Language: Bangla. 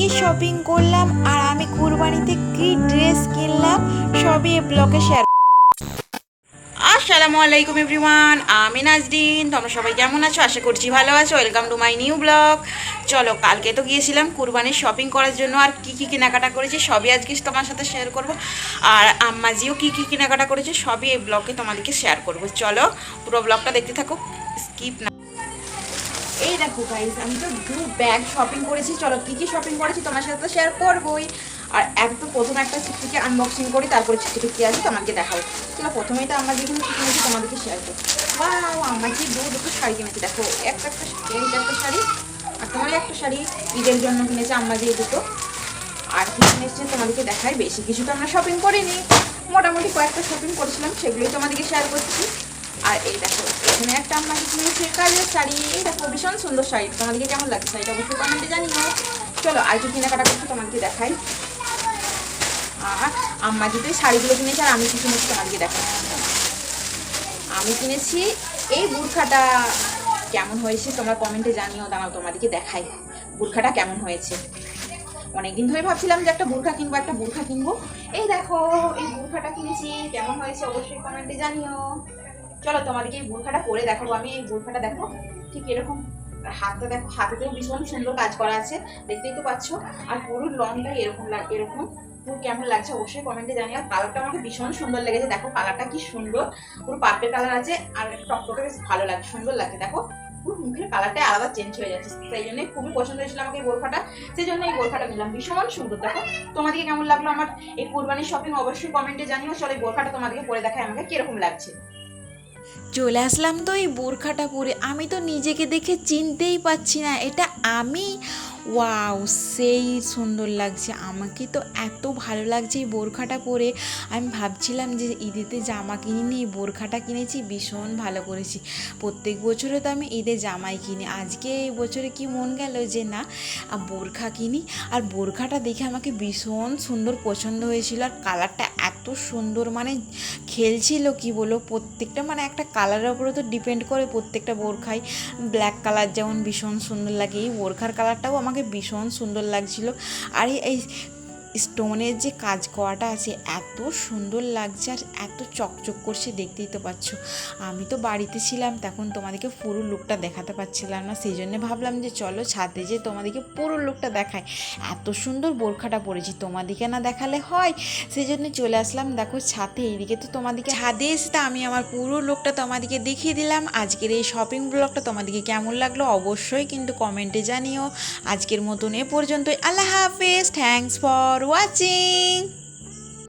কি শপিং করলাম আর আমি কুরবানিতে কি ড্রেস কিনলাম সবই ব্লগে শেয়ার আসসালামু আলাইকুম এভরিওয়ান আমি নাজরিন, তোমরা সবাই কেমন আছো? আশা করছি ভালো আছো। Welcome to my new blog চলো, কালকে তো গিয়েছিলাম কুরবানির শপিং করার জন্য আর কি কি কেনাকাটা করেছি সবই আজকে তোমার সাথে শেয়ার করব। আর আম্মাজিও কি কি কেনাকাটা করেছে সবই এই ব্লগে তোমাদেরকে শেয়ার করব। চলো, পুরো ব্লগটা দেখতে থাকো। স্কিপ না এই দেখো গাইস আমি তো দু ব্যাগ শপিং করেছি। চলো, কি কি শপিং করেছি তোমার সাথে তো শেয়ার করবোই। আর একদম প্রথমে একটা চিঠিকে আনবক্সিং করি, তারপরে চিঠিটি কি আছে তোমাকে দেখাবো। চলো, প্রথমেই তো আমার যেগুলো কি কিনেছি, তোমাদেরকে শেয়ার করব বা আমার কি দু দুটো শাড়ি কিনেছি, দেখো, একটা একটা এই একটা শাড়ি, আর তোমার একটা শাড়ি ঈদের জন্য কিনেছে আমরা যে দুটো। আর কি কিনেছি তোমাদেরকে দেখাই, বেশি কিছু তো আমরা শপিং করিনি। মোটামুটি কয়েকটা শপিং করেছিলাম, সেগুলোই তোমাদেরকে শেয়ার করছি। আর এই দেখো, এখানে একটা আমার কিনেছি কাজের শাড়ি এই দেখো ভীষণ সুন্দর শাড়ি। তোমাদেরকে কেমন লাগছে? শাড়িটা অবশ্যই কমেন্টে জানিও। চলো আর কি কেনাকাটা করছি, তোমাদেরকে দেখাই। আর আম্মা যদি শাড়িগুলো কিনেছে, আর আমি কি কিনেছি তোমাদেরকে দেখাই। আমি কিনেছি এই বুর্খাটা। কেমন হয়েছে তোমরা কমেন্টে জানিও, দাঁড়াও, তোমাদেরকে দেখাই বুর্খাটা কেমন হয়েছে। অনেকদিন ধরে ভাবছিলাম যে একটা বুরখা কিনবো, একটা বুরখা কিনবো। এই দেখো, এই বুর্খাটা কিনেছি, কেমন হয়েছে অবশ্যই কমেন্টে জানিও। চলো তোমাদেরকে এই বুরখাটা পরে দেখাবো, আমি এই বুরখাটা দেখো ঠিক এরকম হাতটা দেখো, হাতেতেও ভীষণ সুন্দর কাজ করা আছে, দেখতেই তো পাচ্ছ। আর পুরো লংটা এরকম লাগ, এরকম। পুরো কেমন লাগছে অবশ্যই কমেন্টে আর কালারটা আমাকে ভীষণ সুন্দর লেগেছে, দেখো কালারটা কি সুন্দর। পুরো পার্পেল কালার আছে, আর টকটকে বেশ ভালো লাগছে সুন্দর লাগছে দেখো। পুরো মুখের কালারটা আলাদা চেঞ্জ হয়ে যাচ্ছে, সেই জন্যই খুবই পছন্দ হয়েছিল আমাকে এই বোরখাটা। সেই জন্য এই বোরখাটা নিলাম, ভীষণ সুন্দর, দেখো। তোমাদেরকে কেমন লাগল আমার এই কোরবানির শপিং অবশ্যই কমেন্টে জানিও। চলো এই বোরখাটা তোমাদেরকে পরে দেখায় আমাকে কীরকম লাগছে। চলে আসলাম তো এই বোরখাটা পরে। আমি তো নিজেকে দেখে চিনতেই পাচ্ছি না, এটা আমি? ওয়াও, সেই সুন্দর লাগছে। আমাকে তো এত ভালো লাগছে এই বোরখাটা পরে। আমি ভাবছিলাম যে ঈদেতে জামা কিনিনি এই বোরখাটা কিনেছি, ভীষণ ভালো করেছি। প্রত্যেক বছরে তো আমি ঈদে জামাই কিনি। আজকে এই বছরে কি মন গেল যে না বোরখা কিনি। আর বোরখাটা দেখে আমাকে ভীষণ সুন্দর পছন্দ হয়েছিল। আর কালারটা এত সুন্দর মানে খেলছিল, কি বলো প্রত্যেকটা মানে একটা কালারের উপরে তো ডিপেন্ড করে প্রত্যেকটা বোরখাই ব্ল্যাক কালার যেমন ভীষণ সুন্দর লাগে, এই বোরখার কালারটাও আমাকে ভীষণ সুন্দর লাগছিল। আর এই- স্টোনের যে কাজ করাটা আছে, এত সুন্দর লাগছে আর এত চকচক করছে দেখতেই তো পাচ্ছ। আমি তো বাড়িতে ছিলাম, তখন তোমাদেরকে পুরো লুকটা দেখাতে পারছিলাম না। সেই জন্য ভাবলাম যে চলো ছাদে যে তোমাদেরকে পুরো লুকটা দেখায় এত সুন্দর বোরখাটা পরেছি, তোমাদেরকে না দেখালে হয়? সেই জন্য চলে আসলাম। দেখো ছাদে, এইদিকে তো তোমাদেরকে ছাদে এসে তো আমি আমার পুরো লুকটা তোমাদেরকে দেখিয়ে দিলাম। আজকের এই শপিং ব্লগটা তোমাদেরকে কেমন লাগল অবশ্যই কিন্তু কমেন্টে জানিও। আজকের মতন এ পর্যন্তই। আল্লাহ হাফেজ। Thanks for for watching.